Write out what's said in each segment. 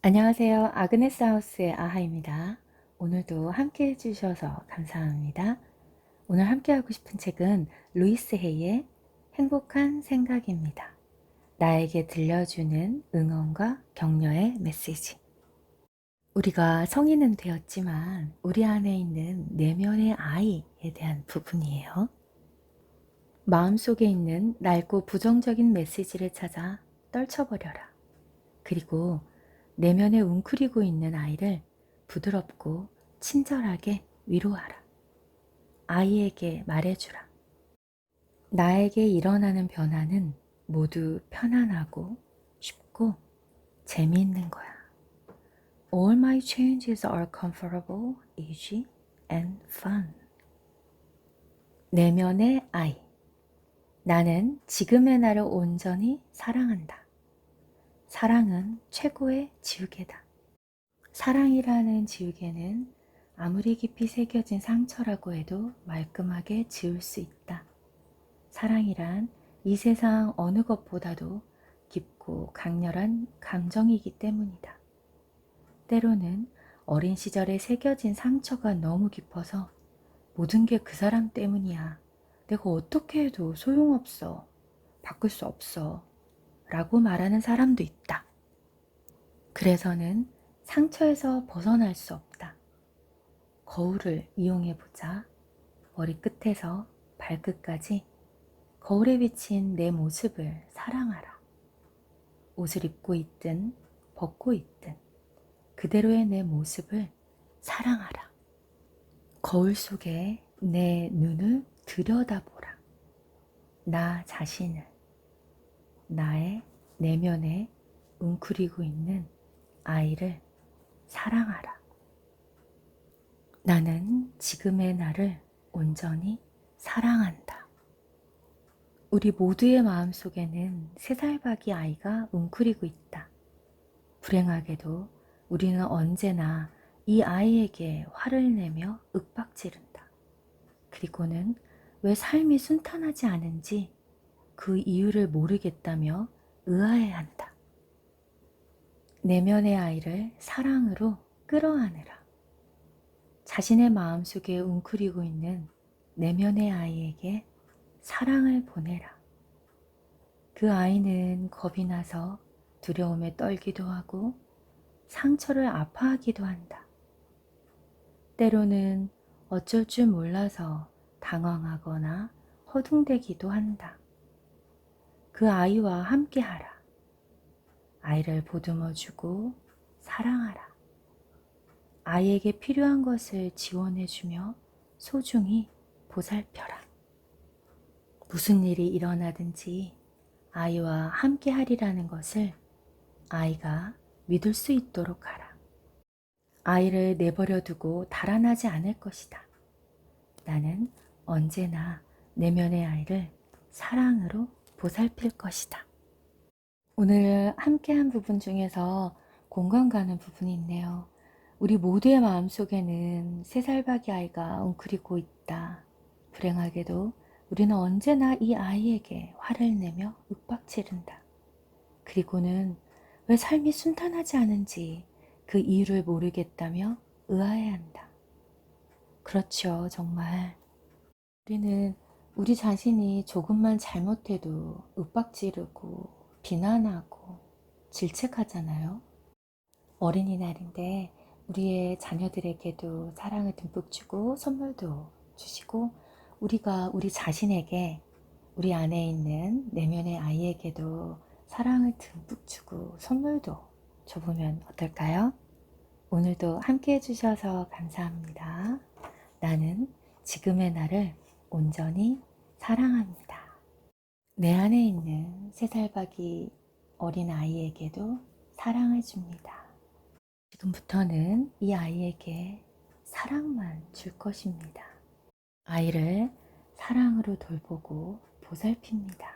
안녕하세요. 아그네스 하우스의 아하입니다. 오늘도 함께 해주셔서 감사합니다. 오늘 함께 하고 싶은 책은 루이스 헤이의 행복한 생각입니다. 나에게 들려주는 응원과 격려의 메시지. 우리가 성인은 되었지만 우리 안에 있는 내면의 아이에 대한 부분이에요. 마음속에 있는 낡고 부정적인 메시지를 찾아 떨쳐버려라. 그리고 내면에 웅크리고 있는 아이를 부드럽고 친절하게 위로하라. 아이에게 말해주라. 나에게 일어나는 변화는 모두 편안하고 쉽고 재미있는 거야. All my changes are comfortable, easy, and fun. 내면의 아이. 나는 지금의 나를 온전히 사랑한다. 사랑은 최고의 지우개다. 사랑이라는 지우개는 아무리 깊이 새겨진 상처라고 해도 말끔하게 지울 수 있다. 사랑이란 이 세상 어느 것보다도 깊고 강렬한 감정이기 때문이다. 때로는 어린 시절에 새겨진 상처가 너무 깊어서 모든 게 그 사람 때문이야. 내가 어떻게 해도 소용없어. 바꿀 수 없어. 라고 말하는 사람도 있다. 그래서는 상처에서 벗어날 수 없다. 거울을 이용해 보자. 머리끝에서 발끝까지 거울에 비친 내 모습을 사랑하라. 옷을 입고 있든 벗고 있든 그대로의 내 모습을 사랑하라. 거울 속에 내 눈을 들여다보라. 나 자신을, 나의 내면에 웅크리고 있는 아이를 사랑하라. 나는 지금의 나를 온전히 사랑한다. 우리 모두의 마음 속에는 세 살박이 아이가 웅크리고 있다. 불행하게도 우리는 언제나 이 아이에게 화를 내며 윽박지른다. 그리고는 왜 삶이 순탄하지 않은지 그 이유를 모르겠다며 의아해한다. 내면의 아이를 사랑으로 끌어안으라. 자신의 마음속에 웅크리고 있는 내면의 아이에게 사랑을 보내라. 그 아이는 겁이 나서 두려움에 떨기도 하고 상처를 아파하기도 한다. 때로는 어쩔 줄 몰라서 당황하거나 허둥대기도 한다. 그 아이와 함께 하라. 아이를 보듬어 주고 사랑하라. 아이에게 필요한 것을 지원해 주며 소중히 보살펴라. 무슨 일이 일어나든지 아이와 함께 하리라는 것을 아이가 믿을 수 있도록 하라. 아이를 내버려 두고 달아나지 않을 것이다. 나는 언제나 내면의 아이를 사랑으로 보살필 것이다. 오늘 함께한 부분 중에서 공감 가는 부분이 있네요. 우리 모두의 마음속에는 세 살박이 아이가 웅크리고 있다. 불행하게도 우리는 언제나 이 아이에게 화를 내며 윽박지른다. 그리고는 왜 삶이 순탄하지 않은지 그 이유를 모르겠다며 의아해한다. 그렇죠, 정말. 우리는 우리 자신이 조금만 잘못해도 윽박지르고 비난하고 질책하잖아요. 어린이날인데 우리의 자녀들에게도 사랑을 듬뿍 주고 선물도 주시고 우리가 우리 자신에게 우리 안에 있는 내면의 아이에게도 사랑을 듬뿍 주고 선물도 줘보면 어떨까요? 오늘도 함께 해주셔서 감사합니다. 나는 지금의 나를 온전히 사랑합니다. 내 안에 있는 세 살박이 어린 아이에게도 사랑을 줍니다. 지금부터는 이 아이에게 사랑만 줄 것입니다. 아이를 사랑으로 돌보고 보살핍니다.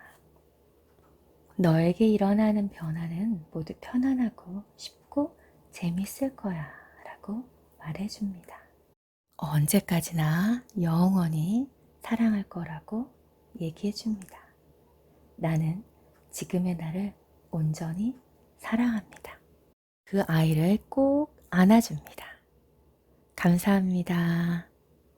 너에게 일어나는 변화는 모두 편안하고 쉽고 재밌을 거야 라고 말해줍니다. 언제까지나 영원히 사랑할 거라고 얘기해 줍니다. 나는 지금의 나를 온전히 사랑합니다. 그 아이를 꼭 안아줍니다. 감사합니다.